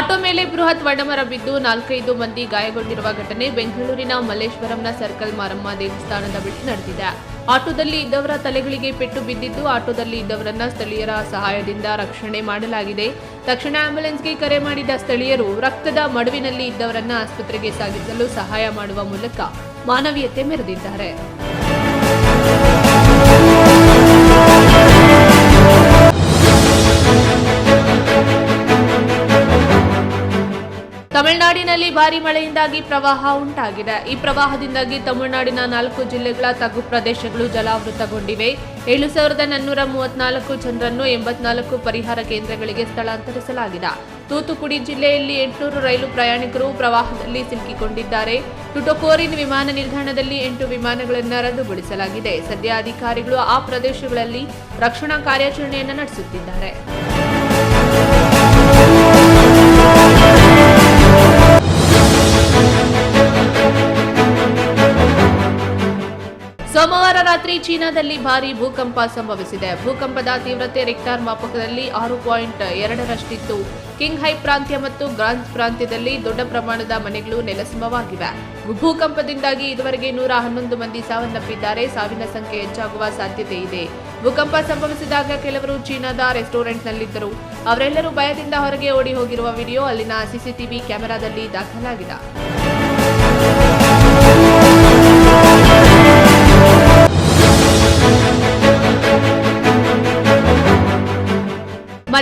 Auto ಮೇಲೆ ಬೃಹತ್ ವಡಮರ ಬಿದ್ದು ನಾಲ್ಕೈದು ಮಂದಿ ಗಾಯಗೊಂಡಿರುವ ಘಟನೆ ಬೆಂಗಳೂರಿನ ಮಲ್ಲೇಶ್ವರಂನ ಸರ್ಕಲ್ ಮಾರಮ್ಮ ದೇವಸ್ಥಾನದ ಬಳಿ ನಡೆದಿದೆ. ಆಟೋದಲ್ಲಿ ಇದ್ದವರ ತಲೆಗಳಿಗೆ ಪೆಟ್ಟು ಬಿದ್ದಿದ್ದು ಆಟೋದಲ್ಲಿ ಇದ್ದವರನ್ನ ಸ್ಥಳೀಯರ ಸಹಾಯದಿಂದ ರಕ್ಷಣೆ ಮಾಡಲಾಗಿದೆ. ತಕ್ಷಣ ಆಂಬ್ಯುಲೆನ್ಸ್ಗೆ ಕರೆ ಮಾಡಿದ ಸ್ಥಳೀಯರು ರಕ್ತದ ಮಡುವಿನಲ್ಲಿ ಇದ್ದವರನ್ನ ಆಸ್ಪತ್ರೆಗೆ ಸಾಗಿಸಲು ಸಹಾಯ ಮಾಡುವ ಮೂಲಕ ಮಾನವೀಯತೆ ಮೆರೆದಿದ್ದಾರೆ. ಭಾರಿ ಮಳೆಯಿಂದಾಗಿ ಪ್ರವಾಹ ಉಂಟಾಗಿದೆ. ಈ ಪ್ರವಾಹದಿಂದಾಗಿ ತಮಿಳುನಾಡಿನ ನಾಲ್ಕು ಜಿಲ್ಲೆಗಳ ತಗ್ಗು ಪ್ರದೇಶಗಳು ಜಲಾವೃತಗೊಂಡಿವೆ. ಏಳು ಸಾವಿರದ ನಾನ್ನೂರ ಮೂವತ್ನಾಲ್ಕು ಜನರನ್ನು ಎಂಬತ್ನಾಲ್ಕು ಪರಿಹಾರ ಕೇಂದ್ರಗಳಿಗೆ ಸ್ಥಳಾಂತರಿಸಲಾಗಿದೆ. ತೂತುಕುಡಿ ಜಿಲ್ಲೆಯಲ್ಲಿ ಎಂಟುನೂರು ರೈಲು ಪ್ರಯಾಣಿಕರು ಪ್ರವಾಹದಲ್ಲಿ ಸಿಲುಕಿಕೊಂಡಿದ್ದಾರೆ. ಟುಟೋಕೋರಿನ್ ವಿಮಾನ ನಿಲ್ದಾಣದಲ್ಲಿ ಎಂಟು ವಿಮಾನಗಳನ್ನು ರದ್ದುಗೊಳಿಸಲಾಗಿದೆ. ಸದ್ಯ ಅಧಿಕಾರಿಗಳು ಆ ಪ್ರದೇಶಗಳಲ್ಲಿ ರಕ್ಷಣಾ ಕಾರ್ಯಾಚರಣೆಯನ್ನು ನಡೆಸುತ್ತಿದ್ದಾರೆ. ಸೋಮವಾರ ರಾತ್ರಿ ಚೀನಾದಲ್ಲಿ ಭಾರಿ ಭೂಕಂಪ ಸಂಭವಿಸಿದೆ. ಭೂಕಂಪದ ತೀವ್ರತೆ ರಿಕ್ಟಾರ್ ಮಾಪಕದಲ್ಲಿ ಆರು ಪಾಯಿಂಟ್ ಎರಡರಷ್ಟಿತ್ತು. ಕಿಂಗ್ ಹೈ ಪ್ರಾಂತ್ಯ ಮತ್ತು ಗ್ರಾನ್ಸ್ ಪ್ರಾಂತ್ಯದಲ್ಲಿ ದೊಡ್ಡ ಪ್ರಮಾಣದ ಮನೆಗಳು ನೆಲಸಮವಾಗಿವೆ ಭೂಕಂಪದಿಂದಾಗಿ ಇದುವರೆಗೆ ನೂರ ಹನ್ನೊಂದು ಮಂದಿ ಸಾವನ್ನಪ್ಪಿದ್ದಾರೆ. ಸಾವಿನ ಸಂಖ್ಯೆ ಹೆಚ್ಚಾಗುವ ಸಾಧ್ಯತೆ ಇದೆ. ಭೂಕಂಪ ಸಂಭವಿಸಿದಾಗ ಕೆಲವರು ಚೀನಾದ ರೆಸ್ಟೋರೆಂಟ್ನಲ್ಲಿದ್ದರು. ಅವರೆಲ್ಲರೂ ಭಯದಿಂದ ಹೊರಗೆ ಓಡಿ ಹೋಗಿರುವ ವಿಡಿಯೋ ಅಲ್ಲಿನ ಸಿಸಿಟಿವಿ ಕ್ಯಾಮೆರಾದಲ್ಲಿ ದಾಖಲಾಗಿದೆ.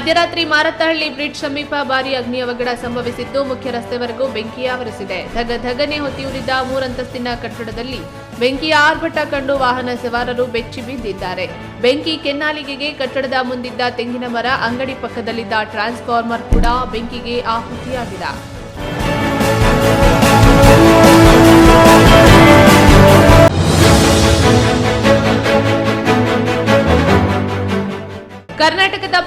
ಮಧ್ಯರಾತ್ರಿ ಮಾರತ್ತಹಳ್ಳಿ ಬ್ರಿಡ್ಜ್ ಸಮೀಪ ಭಾರೀ ಅಗ್ನಿ ಅವಘಡ ಸಂಭವಿಸಿದ್ದು ಮುಖ್ಯ ರಸ್ತೆವರೆಗೂ ಬೆಂಕಿ ಆವರಿಸಿದೆ. ಧಗ ಧಗನೆ ಹೊತ್ತಿಯುರಿದ ಮೂರಂತಸ್ತಿನ ಕಟ್ಟಡದಲ್ಲಿ ಬೆಂಕಿಯ ಆರ್ಭಟ ಕಂಡು ವಾಹನ ಸವಾರರು ಬೆಚ್ಚಿ ಬಿದ್ದಿದ್ದಾರೆ ಬೆಂಕಿ ಕೆನ್ನಾಲಿಗೆಗೆ ಕಟ್ಟಡದ ಮುಂದಿದ್ದ ತೆಂಗಿನ ಮರ ಅಂಗಡಿ ಪಕ್ಕದಲ್ಲಿದ್ದ ಟ್ರಾನ್ಸ್ಫಾರ್ಮರ್ ಕೂಡ ಬೆಂಕಿಗೆ ಆಹುತಿಯಾಗಿದೆ.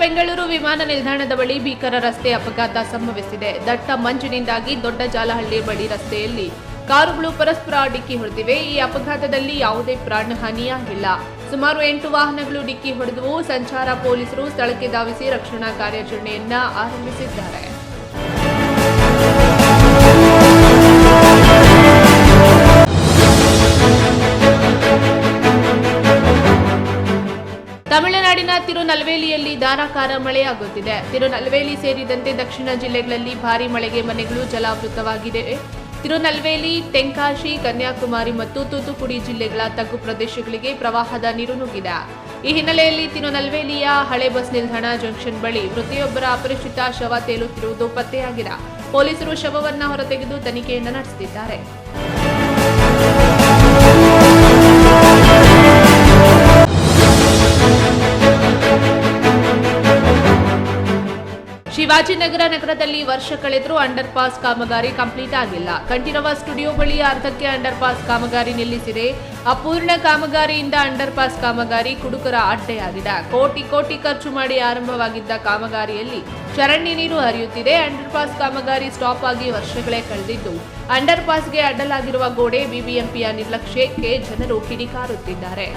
ಬೆಂಗಳೂರು ವಿಮಾನ ನಿಲ್ದಾಣದ ಬಳಿ ಭೀಕರ ರಸ್ತೆ ಅಪಘಾತ ಸಂಭವಿಸಿದೆ. ದಟ್ಟ ಮಂಜಿನಿಂದಾಗಿ ದೊಡ್ಡ ಜಾಲಹಳ್ಳಿ ಬಳಿ ರಸ್ತೆಯಲ್ಲಿ ಕಾರುಗಳು ಪರಸ್ಪರ ಡಿಕ್ಕಿ ಹೊಡೆದಿವೆ. ಈ ಅಪಘಾತದಲ್ಲಿ ಯಾವುದೇ ಪ್ರಾಣಹಾನಿಯಾಗಿಲ್ಲ ಸುಮಾರು ಎಂಟು ವಾಹನಗಳು ಡಿಕ್ಕಿ ಹೊಡೆದವು. ಸಂಚಾರ ಪೊಲೀಸರು ಸ್ಥಳಕ್ಕೆ ಧಾವಿಸಿ ರಕ್ಷಣಾ ಕಾರ್ಯಾಚರಣೆಯನ್ನ ಆರಂಭಿಸಿದ್ದಾರೆ. ತಿರುನಲ್ವೇಲಿಯಲ್ಲಿ ಧಾರಾಕಾರ ಮಳೆಯಾಗುತ್ತಿದೆ. ತಿರುನಲ್ವೇಲಿ ಸೇರಿದಂತೆ ದಕ್ಷಿಣ ಜಿಲ್ಲೆಗಳಲ್ಲಿ ಭಾರೀ ಮಳೆಗೆ ಮನೆಗಳು ಜಲಾವೃತವಾಗಿದೆ. ತಿರುನಲ್ವೇಲಿ, ತೆಂಕಾಶಿ, ಕನ್ಯಾಕುಮಾರಿ ಮತ್ತು ತೂತುಕುಡಿ ಜಿಲ್ಲೆಗಳ ತಗ್ಗು ಪ್ರದೇಶಗಳಿಗೆ ಪ್ರವಾಹದ ನೀರು ನುಗ್ಗಿದೆ. ಈ ಹಿನ್ನೆಲೆಯಲ್ಲಿ ತಿರುನಲ್ವೇಲಿಯ ಹಳೆ ಬಸ್ ನಿಲ್ದಾಣ ಜಂಕ್ಷನ್ ಬಳಿ ಮೃತಿಯೊಬ್ಬರ ಅಪರಿಚಿತ ಶವ ತೇಲುತ್ತಿರುವುದು ಪತ್ತೆಯಾಗಿದೆ. ಪೊಲೀಸರು ಶವವನ್ನು ಹೊರತೆಗೆದು ತನಿಖೆಯನ್ನು ನಡೆಸುತ್ತಿದ್ದಾರೆ. ಶಿವಾಜಿನಗರ ನಗರದಲ್ಲಿ ವರ್ಷ ಕಳೆದರೂ ಅಂಡರ್ ಪಾಸ್ ಕಾಮಗಾರಿ ಕಂಪ್ಲೀಟ್ ಆಗಿಲ್ಲ. ಕಂಠೀರವ ಸ್ಟುಡಿಯೋ ಬಳಿ ಅರ್ಧಕ್ಕೆ ಅಂಡರ್ ಪಾಸ್ ಕಾಮಗಾರಿ ನಿಲ್ಲಿಸಿದೆ. ಅಪೂರ್ಣ ಕಾಮಗಾರಿಯಿಂದ ಅಂಡರ್ ಪಾಸ್ ಕಾಮಗಾರಿ ಕುಡುಕರ ಅಡ್ಡೆಯಾಗಿದೆ. ಕೋಟಿ ಕೋಟಿ ಖರ್ಚು ಮಾಡಿ ಆರಂಭವಾಗಿದ್ದ ಕಾಮಗಾರಿಯಲ್ಲಿ ಚರಂಡಿ ನೀರು ಹರಿಯುತ್ತಿದೆ. ಅಂಡರ್ ಪಾಸ್ ಕಾಮಗಾರಿ ಸ್ಟಾಪ್ ಆಗಿ ವರ್ಷಗಳೇ ಕಳೆದಿದ್ದು ಅಂಡರ್ ಪಾಸ್ಗೆ ಅಡ್ಡಲಾಗಿರುವ ಗೋಡೆ ಬಿಬಿಎಂಪಿಯ ನಿರ್ಲಕ್ಷ್ಯಕ್ಕೆ ಜನರು ಕಿಡಿಕಾರುತ್ತಿದ್ದಾರೆ.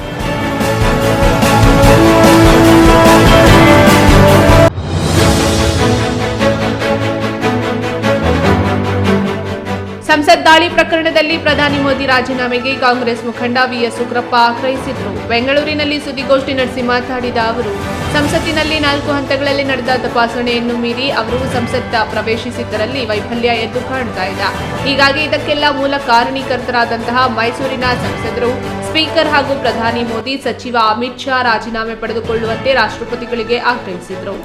ಸಂಸತ್ ದಾಳಿ ಪ್ರಕರಣದಲ್ಲಿ ಪ್ರಧಾನಿ ಮೋದಿ ರಾಜೀನಾಮೆಗೆ ಕಾಂಗ್ರೆಸ್ ಮುಖಂಡ ವಿಎಸ್ ಉಗ್ರಪ್ಪ ಆಗ್ರಹಿಸಿದರು. ಬೆಂಗಳೂರಿನಲ್ಲಿ ಸುದ್ದಿಗೋಷ್ಠಿ ನಡೆಸಿ ಮಾತನಾಡಿದ ಅವರು, ಸಂಸತ್ತಿನಲ್ಲಿ ನಾಲ್ಕು ಹಂತಗಳಲ್ಲಿ ನಡೆದ ತಪಾಸಣೆಯನ್ನು ಮೀರಿ ಅವರು ಸಂಸತ್ ಪ್ರವೇಶಿಸಿದ್ದರಲ್ಲಿ ವೈಫಲ್ಯ ಎದ್ದು ಕಾಣ್ತಾ ಇದೆ. ಹೀಗಾಗಿ ಇದಕ್ಕೆಲ್ಲ ಮೂಲ ಕಾರಣೀಕರ್ತರಾದಂತಹ ಮೈಸೂರಿನ ಸಂಸದರು, ಸ್ಪೀಕರ್ ಹಾಗೂ ಪ್ರಧಾನಿ ಮೋದಿ ಸಚಿವ ಅಮಿತ್ ಶಾ ರಾಜೀನಾಮೆ ಪಡೆದುಕೊಳ್ಳುವಂತೆ ರಾಷ್ಟ್ರಪತಿಗಳಿಗೆ ಆಗ್ರಹಿಸಿದರು.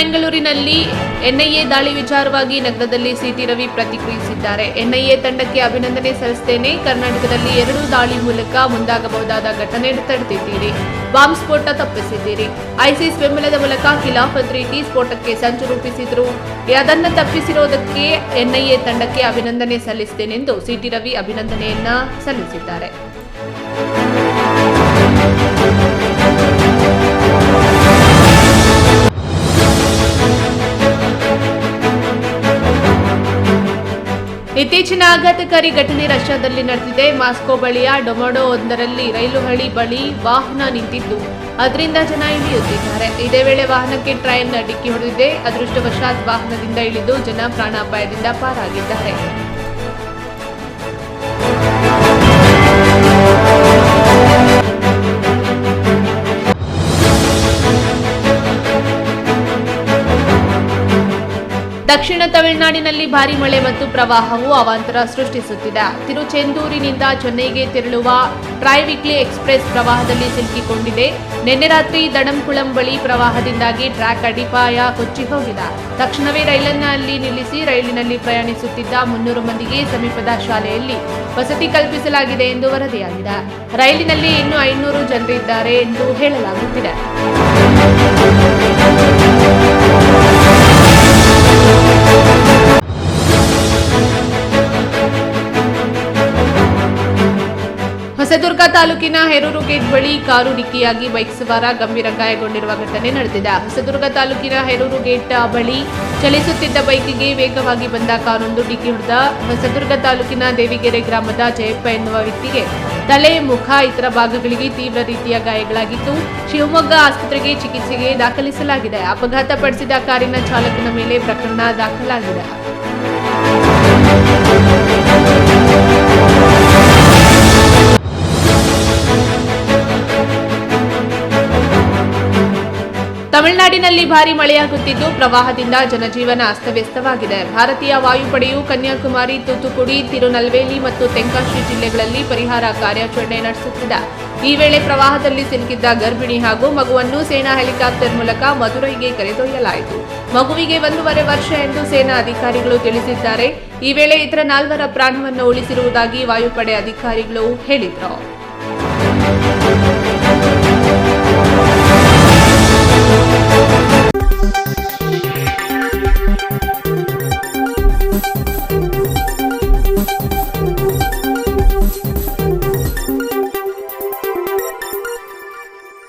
ಬೆಂಗಳೂರಿನಲ್ಲಿ ಎನ್ಐಎ ದಾಳಿ ವಿಚಾರವಾಗಿ ನಗರದಲ್ಲಿ ಸಿಟಿ ರವಿ ಪ್ರತಿಕ್ರಿಯಿಸಿದ್ದಾರೆ. ಎನ್ಐಎ ತಂಡಕ್ಕೆ ಅಭಿನಂದನೆ ಸಲ್ಲಿಸುತ್ತೇನೆ ಕರ್ನಾಟಕದಲ್ಲಿ ಎರಡು ದಾಳಿ ಮೂಲಕ ಮುಂದಾಗಬಹುದಾದ ಘಟನೆ ತಡೆದಿದ್ದೀರಿ. ಬಾಂಬ್ ಸ್ಫೋಟ ತಪ್ಪಿಸಿದ್ದೀರಿ. ಐಸಿಸ್ ಬೆಂಬಲದ ಮೂಲಕ ಖಿಲಾಫತ್ ರೀತಿ ಸ್ಫೋಟಕ್ಕೆ ಸಂಚು ರೂಪಿಸಿದ್ರು. ಅದನ್ನು ತಪ್ಪಿಸಿರೋದಕ್ಕೆ ಎನ್ಐಎ ತಂಡಕ್ಕೆ ಅಭಿನಂದನೆ ಸಲ್ಲಿಸುತ್ತೇನೆಂದು ಸಿಟಿ ರವಿ ಅಭಿನಂದನೆಯನ್ನ ಸಲ್ಲಿಸಿದ್ದಾರೆ. ಇತ್ತೀಚಿನ ಆಘಾತಕಾರಿ ಘಟನೆ ರಷ್ಯಾದಲ್ಲಿ ನಡೆದಿದೆ. ಮಾಸ್ಕೋ ಬಳಿಯ ಡೊಮೊಡೊ ಒಂದರಲ್ಲಿ ರೈಲು ಹಳಿ ಬಳಿ ವಾಹನ ನಿಂತಿದ್ದು. ಅದರಿಂದ ಜನ ಇಳಿಯುತ್ತಿದ್ದಾರೆ. ಇದೇ ವೇಳೆ ವಾಹನಕ್ಕೆ ಟ್ರೈನ್ ಡಿಕ್ಕಿ ಹೊಡೆದಿದೆ. ಅದೃಷ್ಟವಶಾತ್ ವಾಹನದಿಂದ ಇಳಿದು ಜನ ಪ್ರಾಣಾಪಾಯದಿಂದ ಪಾರಾಗಿದ್ದಾರೆ. ದಕ್ಷಿಣ ತಮಿಳುನಾಡಿನಲ್ಲಿ ಭಾರಿ ಮಳೆ ಮತ್ತು ಪ್ರವಾಹವು ಅವಾಂತರ ಸೃಷ್ಟಿಸುತ್ತಿದೆ. ತಿರುಚೆಂದೂರಿನಿಂದ ಚೆನ್ನೈಗೆ ತೆರಳುವ ಟ್ರೈವಿಕ್ಲಿ ಎಕ್ಸ್ಪ್ರೆಸ್ ಪ್ರವಾಹದಲ್ಲಿ ಸಿಲುಕಿಕೊಂಡಿದೆ. ನಿನ್ನೆ ರಾತ್ರಿ ದಡಂಕುಳಂ ಬಳಿ ಪ್ರವಾಹದಿಂದಾಗಿ ಟ್ರ್ಯಾಕ್ ಅಡಿಪಾಯ ಕೊಚ್ಚಿ ಹೋಗಿದೆ. ತಕ್ಷಣವೇ ರೈಲನ್ನಲ್ಲಿ ನಿಲ್ಲಿಸಿ ರೈಲಿನಲ್ಲಿ ಪ್ರಯಾಣಿಸುತ್ತಿದ್ದ ಮುನ್ನೂರು ಮಂದಿಗೆ ಸಮೀಪದ ಶಾಲೆಯಲ್ಲಿ ವಸತಿ ಕಲ್ಪಿಸಲಾಗಿದೆ ಎಂದು ವರದಿಯಾಗಿದೆ. ರೈಲಿನಲ್ಲಿ ಇನ್ನೂ ಐನೂರು ಜನರಿದ್ದಾರೆ ಎಂದು ಹೇಳಲಾಗುತ್ತಿದೆ. ತಾಲೂಕಿನ ಹೆರೂರು ಗೇಟ್ ಬಳಿ ಕಾರು ಡಿಕ್ಕಿಯಾಗಿ ಬೈಕ್ ಸವಾರ ಗಂಭೀರ ಗಾಯಗೊಂಡಿರುವ ಘಟನೆ ನಡೆದಿದೆ. ಹೊಸದುರ್ಗ ತಾಲೂಕಿನ ಹೆರೂರು ಗೇಟ್ ಬಳಿ ಚಲಿಸುತ್ತಿದ್ದ ಬೈಕಿಗೆ ವೇಗವಾಗಿ ಬಂದ ಕಾರೊಂದು ಡಿಕ್ಕಿ ಹೊಡೆದ ಹೊಸದುರ್ಗ ತಾಲೂಕಿನ ದೇವಿಗೆರೆ ಗ್ರಾಮದ ಜಯಪ್ಪ ಎನ್ನುವ ವ್ಯಕ್ತಿಗೆ ತಲೆ, ಮುಖ, ಇತರ ಭಾಗಗಳಿಗೆ ತೀವ್ರ ರೀತಿಯ ಗಾಯಗಳಾಗಿದ್ದು, ಶಿವಮೊಗ್ಗ ಆಸ್ಪತ್ರೆಗೆ ಚಿಕಿತ್ಸೆಗೆ ದಾಖಲಿಸಲಾಗಿದೆ. ಅಪಘಾತ ಪಡಿಸಿದ ಕಾರಿನ ಚಾಲಕನ ಮೇಲೆ ಪ್ರಕರಣ ದಾಖಲಾಗಿದೆ. ತಮಿಳುನಾಡಿನಲ್ಲಿ ಭಾರಿ ಮಳೆಯಾಗುತ್ತಿದ್ದು, ಪ್ರವಾಹದಿಂದ ಜನಜೀವನ ಅಸ್ತವ್ಯಸ್ತವಾಗಿದೆ. ಭಾರತೀಯ ವಾಯುಪಡೆಯು ಕನ್ಯಾಕುಮಾರಿ, ತೂತುಕುಡಿ, ತಿರುನಲ್ವೇಲಿ ಮತ್ತು ತೆಂಕಾಶಿ ಜಿಲ್ಲೆಗಳಲ್ಲಿ ಪರಿಹಾರ ಕಾರ್ಯಾಚರಣೆ ನಡೆಸುತ್ತಿದೆ. ಈ ವೇಳೆ ಪ್ರವಾಹದಲ್ಲಿ ಸಿಲುಕಿದ್ದ ಗರ್ಭಿಣಿ ಹಾಗೂ ಮಗುವನ್ನು ಸೇನಾ ಹೆಲಿಕಾಪ್ಟರ್ ಮೂಲಕ ಮಧುರೈಗೆ ಕರೆದೊಯ್ಯಲಾಯಿತು. ಮಗುವಿಗೆ ಒಂದೂವರೆ ವರ್ಷ ಎಂದು ಸೇನಾ ಅಧಿಕಾರಿಗಳು ತಿಳಿಸಿದ್ದಾರೆ. ಈ ವೇಳೆ ಇತರ ನಾಲ್ವರ ಪ್ರಾಣವನ್ನು ಉಳಿಸಿರುವುದಾಗಿ ವಾಯುಪಡೆ ಅಧಿಕಾರಿಗಳು ಹೇಳಿದರು.